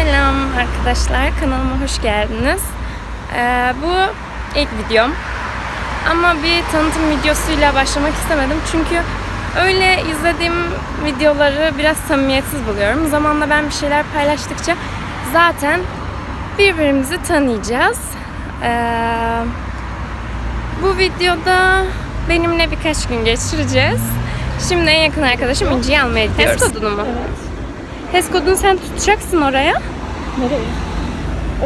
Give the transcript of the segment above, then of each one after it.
Selam arkadaşlar, kanalıma hoş geldiniz. Ee, bu ilk videom. Ama bir tanıtım videosuyla başlamak istemedim. Çünkü öyle izlediğim videoları biraz samimiyetsiz buluyorum. Zamanla ben bir şeyler paylaştıkça zaten birbirimizi tanıyacağız. Ee, bu videoda benimle birkaç gün geçireceğiz. Şimdi en yakın arkadaşım İnci'yi almaya gidiyoruz. Kodunu mu? HES kodunu sen tutacaksın oraya. Nereye?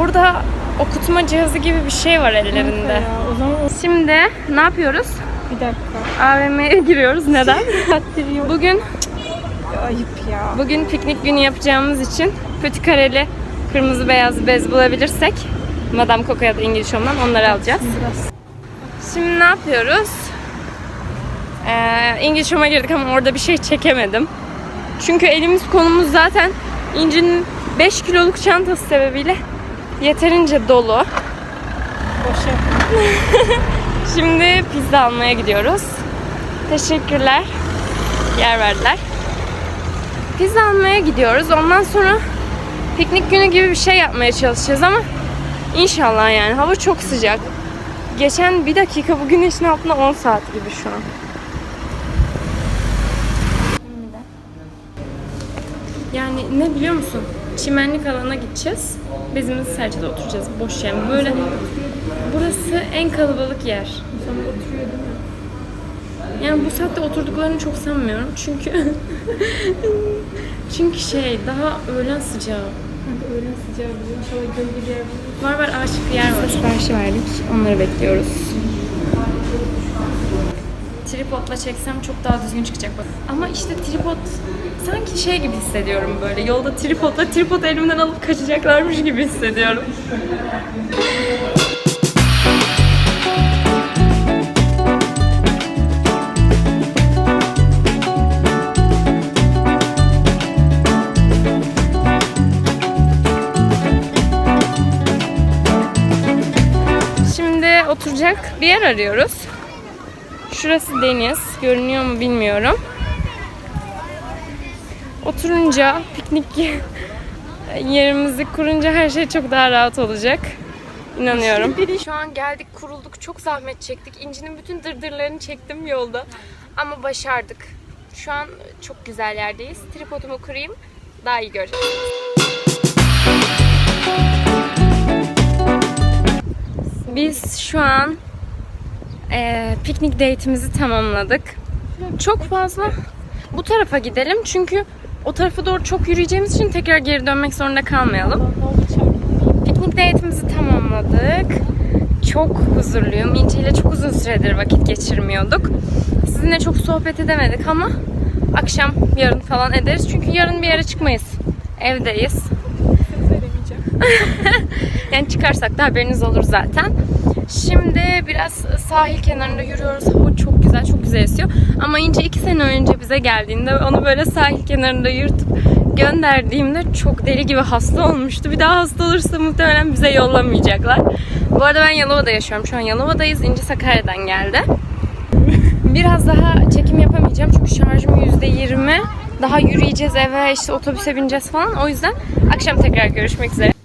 Orada okutma cihazı gibi bir şey var ellerinde. Ya, o zaman o... Şimdi ne yapıyoruz? Bir dakika. AVM'ye giriyoruz. Neden? Kattırıyor. Bugün Ayıp ya. bugün piknik günü yapacağımız için pötü kareli kırmızı beyaz bez bulabilirsek Madame Coco ya da İngiliz Home'dan onları alacağız. Biraz. Şimdi ne yapıyoruz? Ee, İngiliz Home'a girdik ama orada bir şey çekemedim. Çünkü elimiz konumuz zaten İnci'nin 5 kiloluk çantası sebebiyle yeterince dolu. Boş yap. Şimdi pizza almaya gidiyoruz. Teşekkürler. Yer verdiler. Pizza almaya gidiyoruz. Ondan sonra piknik günü gibi bir şey yapmaya çalışacağız ama inşallah yani. Hava çok sıcak. Geçen bir dakika bu güneşin altında 10 saat gibi şu an. Yani ne biliyor musun? Çimenlik alana gideceğiz. Bezimizi serçede oturacağız. Boş yani. Böyle burası en kalabalık yer. Yani bu saatte oturduklarını çok sanmıyorum. Çünkü çünkü şey daha öğlen sıcağı. Öğlen sıcağı. İnşallah gölge bir yer. Var var ağaçlık bir yer var. Siparişi verdik. Onları bekliyoruz. Tripodla çeksem çok daha düzgün çıkacak. Ama işte tripod sanki şey gibi hissediyorum böyle. Yolda tripodla tripod elimden alıp kaçacaklarmış gibi hissediyorum. Oturacak bir yer arıyoruz. Şurası deniz. Görünüyor mu bilmiyorum. Oturunca, piknik yerimizi kurunca her şey çok daha rahat olacak. İnanıyorum. Şu an geldik, kurulduk. Çok zahmet çektik. İnci'nin bütün dırdırlarını çektim yolda. Ama başardık. Şu an çok güzel yerdeyiz. Tripodumu kurayım. Daha iyi göreceğiz. Biz şu an eee, piknik date'imizi tamamladık. Çok fazla bu tarafa gidelim çünkü o tarafa doğru çok yürüyeceğimiz için tekrar geri dönmek zorunda kalmayalım. Piknik date'imizi tamamladık. Çok huzurluyum. İnci ile çok uzun süredir vakit geçirmiyorduk. Sizinle çok sohbet edemedik ama akşam yarın falan ederiz. Çünkü yarın bir yere çıkmayız. Evdeyiz. Yani çıkarsak da haberiniz olur zaten. Şimdi biraz sahil kenarında yürüyoruz. Hava çok güzel, çok güzel esiyor. Ama İnce iki sene önce bize geldiğinde onu böyle sahil kenarında yürütüp gönderdiğimde çok deli gibi hasta olmuştu. Bir daha hasta olursa muhtemelen bize yollamayacaklar. Bu arada ben Yalova'da yaşıyorum. Şu an Yalova'dayız. İnce Sakarya'dan geldi. Biraz daha çekim yapamayacağım çünkü şarjım %20. Daha yürüyeceğiz eve, işte otobüse bineceğiz falan. O yüzden akşam tekrar görüşmek üzere.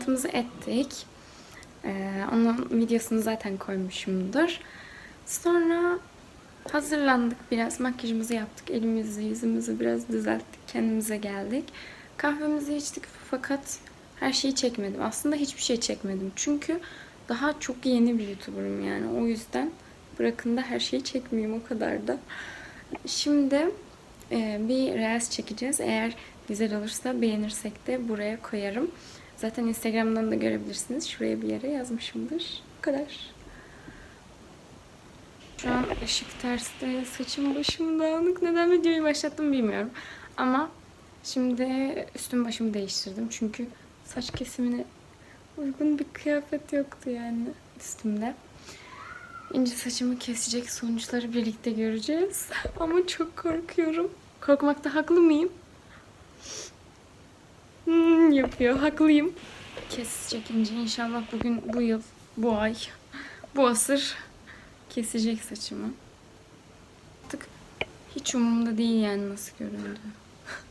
Kahvaltımızı ettik. Ee, onun videosunu zaten koymuşumdur. Sonra hazırlandık biraz, makyajımızı yaptık, elimizi, yüzümüzü biraz düzelttik, kendimize geldik. Kahvemizi içtik fakat her şeyi çekmedim. Aslında hiçbir şey çekmedim. Çünkü daha çok yeni bir YouTuber'ım yani. O yüzden bırakın da her şeyi çekmeyeyim o kadar da. Şimdi e, bir reels çekeceğiz. Eğer güzel olursa beğenirsek de buraya koyarım. Zaten Instagram'dan da görebilirsiniz. Şuraya bir yere yazmışımdır. Bu kadar. Şu an ışık terste, saçım başım dağınık. Neden videoyu başlattım bilmiyorum. Ama şimdi üstüm başımı değiştirdim. Çünkü saç kesimine uygun bir kıyafet yoktu yani üstümde. İnci saçımı kesecek sonuçları birlikte göreceğiz. Ama çok korkuyorum. Korkmakta haklı mıyım? Hmm, yapıyor. Haklıyım. Kesecek İnci inşallah bugün, bu yıl, bu ay, bu asır kesecek saçımı. Artık hiç umurumda değil yani nasıl göründü.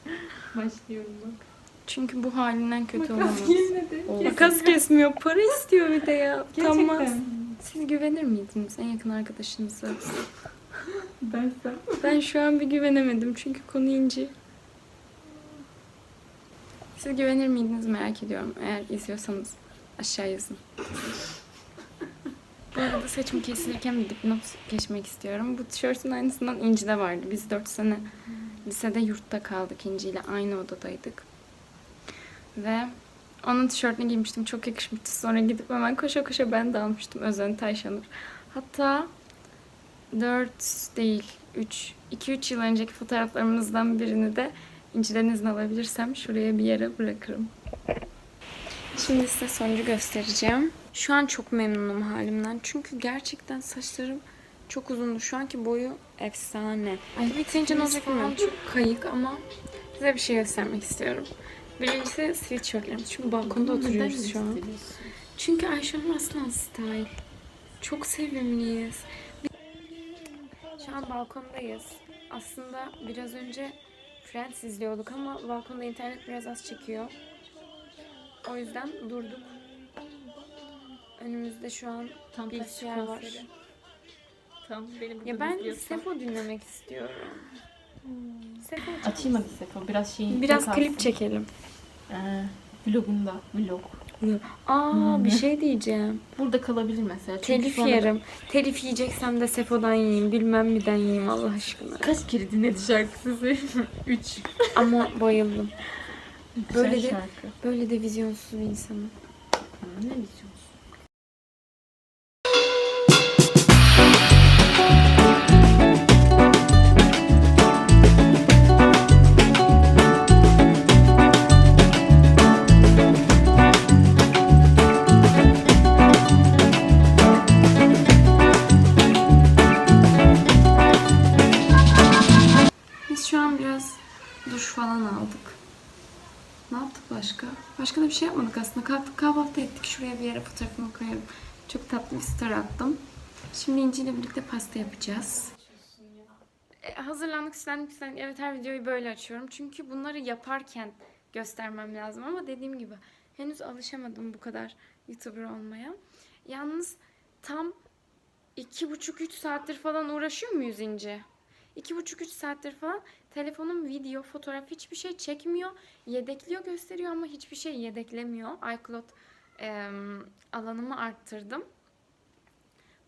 Başlıyorum bak. Çünkü bu halinden kötü olamaz. Makas girmedi. Makas kesmiyor. Para istiyor bir de ya. Gerçekten. Utanmaz. Siz güvenir miydiniz en yakın arkadaşınıza? Ben sen. Ben şu an bir güvenemedim çünkü konu inci. Siz güvenir miydiniz merak ediyorum. Eğer izliyorsanız aşağı yazın. Bu arada saçım kesilirken dipnot geçmek istiyorum. Bu tişörtün aynısından İnci'de vardı. Biz 4 sene lisede yurtta kaldık İnci'yle. Aynı odadaydık. Ve onun tişörtünü giymiştim. Çok yakışmıştı. Sonra gidip hemen koşa koşa ben de almıştım. Özen Tayşanur. Hatta 4 değil 3 2-3 yıl önceki fotoğraflarımızdan birini de İnci'den izin alabilirsem şuraya bir yere bırakırım. Şimdi size sonucu göstereceğim. Şu an çok memnunum halimden. Çünkü gerçekten saçlarım çok uzundu. Şu anki boyu efsane. Ay bitirince ne olacak bilmiyorum. Çok kayık ama size bir şey göstermek istiyorum. Birincisi sweatshirtlerim. Çünkü balkonda oturuyoruz şu an. Çünkü Ayşenur Aslan style. Çok sevimliyiz. Şu an balkondayız. Aslında biraz önce Friends izliyorduk ama balkonda internet biraz az çekiyor. O yüzden durduk. Önümüzde şu an Tam bilgisayar var. Tam benim Ya ben Sefo dinlemek istiyorum. Sefo çok- Açayım hadi Sefo. Biraz şeyin. Biraz kalsın. klip çekelim. Ee, vlogunda. Vlog. Aa bir şey diyeceğim. Burada kalabilir mesela. Çünkü Telif şu yerim. Telif yiyeceksem de Sefo'dan yiyeyim. Bilmem miden yiyeyim Allah aşkına. Kaç kere dinledi şarkısı? Üç. Ama bayıldım. Böyle Güzel de- şarkı. Böyle de vizyonsuz bir insanım. Ne diyeceğim? Kalktık kahvaltı ettik. Şuraya bir yere fotoğrafımı koyarım. Çok tatlı bir story attım. Şimdi İnci ile birlikte pasta yapacağız. E, hazırlandık, süslendik, süslendik. Evet her videoyu böyle açıyorum. Çünkü bunları yaparken göstermem lazım. Ama dediğim gibi henüz alışamadım bu kadar YouTuber olmaya. Yalnız tam iki buçuk üç saattir falan uğraşıyor muyuz İnci? İki buçuk üç saattir falan telefonum video, fotoğraf hiçbir şey çekmiyor. Yedekliyor gösteriyor ama hiçbir şey yedeklemiyor. iCloud em, alanımı arttırdım.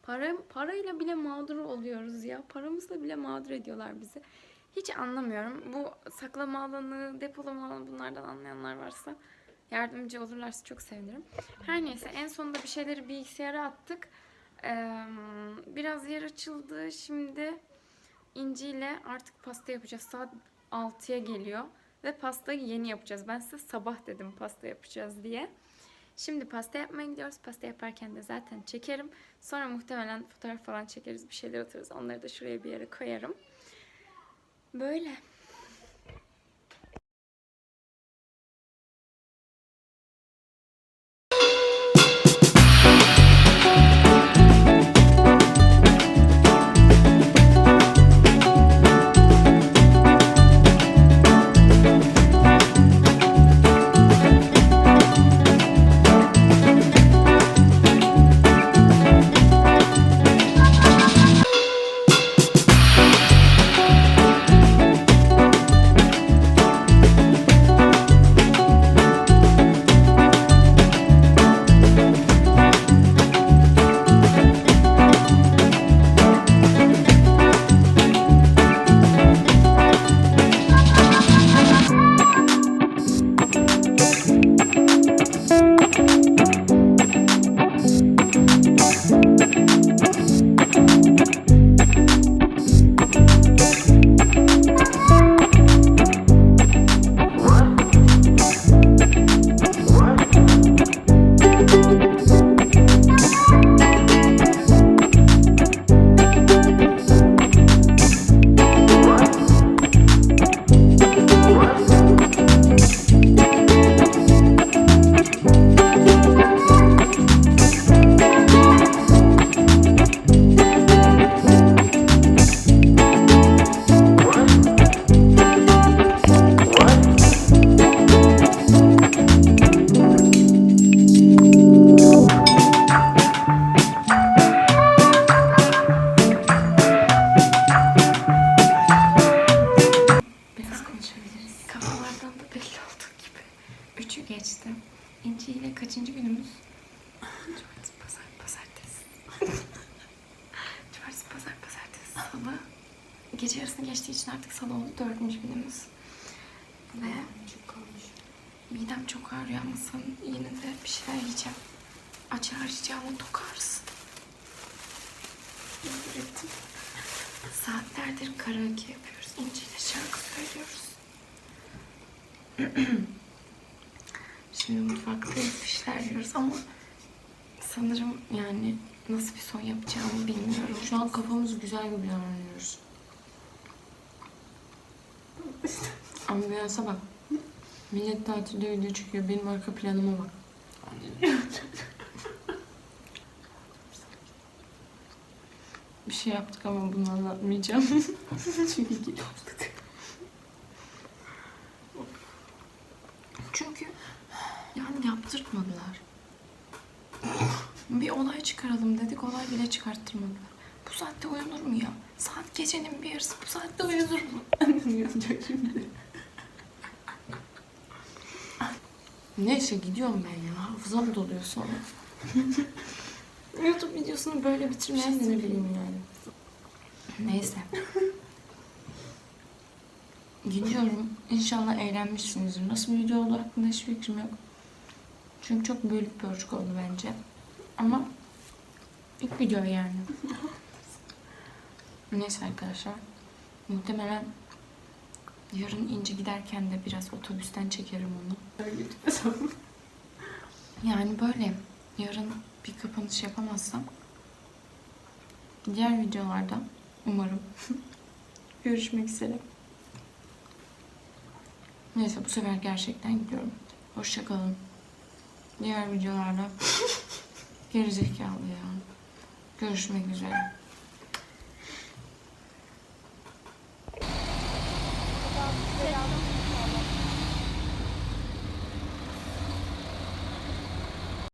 Para, parayla bile mağdur oluyoruz ya. Paramızla bile mağdur ediyorlar bizi. Hiç anlamıyorum. Bu saklama alanı, depolama alanı bunlardan anlayanlar varsa yardımcı olurlarsa çok sevinirim. Her neyse en sonunda bir şeyleri bilgisayara attık. Em, biraz yer açıldı. Şimdi İnci ile artık pasta yapacağız. Saat 6'ya geliyor. Ve pastayı yeni yapacağız. Ben size sabah dedim pasta yapacağız diye. Şimdi pasta yapmaya gidiyoruz. Pasta yaparken de zaten çekerim. Sonra muhtemelen fotoğraf falan çekeriz. Bir şeyler atarız. Onları da şuraya bir yere koyarım. Böyle. Bye. Yine de bir şeyler yiyeceğim. Aç harcayacağımı tokarsın. Ürettim. Saatlerdir karaoke yapıyoruz. İnci ile şarkı söylüyoruz. Şimdi mutfaktayız, bir şeyler yiyoruz ama sanırım yani nasıl bir son yapacağımı bilmiyorum. Şu an kafamız güzel gibi davranıyoruz. Ambiyansa bak. Millet tatilde video çekiyor. Benim arka planıma bak. bir şey yaptık ama bunu anlatmayacağım. Çünkü olduk. Çünkü yani yaptırtmadılar. Bir olay çıkaralım dedik, olay bile çıkarttırmadılar. Bu saatte uyunur mu ya? Saat gecenin bir yarısı bu saatte uyunur mu? Annem yapacak şimdi. Neyse gidiyorum ben ya. Hafızam doluyor sonra. YouTube videosunu böyle bitirmeyen de de ne bileyim. yani. Neyse. Gidiyorum. İnşallah eğlenmişsinizdir. Nasıl bir video oldu hakkında hiçbir fikrim yok. Çünkü çok bölük pörçük oldu bence. Ama ilk video yani. Neyse arkadaşlar. Muhtemelen yarın ince giderken de biraz otobüsten çekerim onu. Yani böyle yarın bir kapanış yapamazsam diğer videolarda umarım görüşmek üzere. Neyse bu sefer gerçekten gidiyorum. Hoşçakalın. Diğer videolarda gerizekalı ya. Görüşmek üzere. 可以聊吗？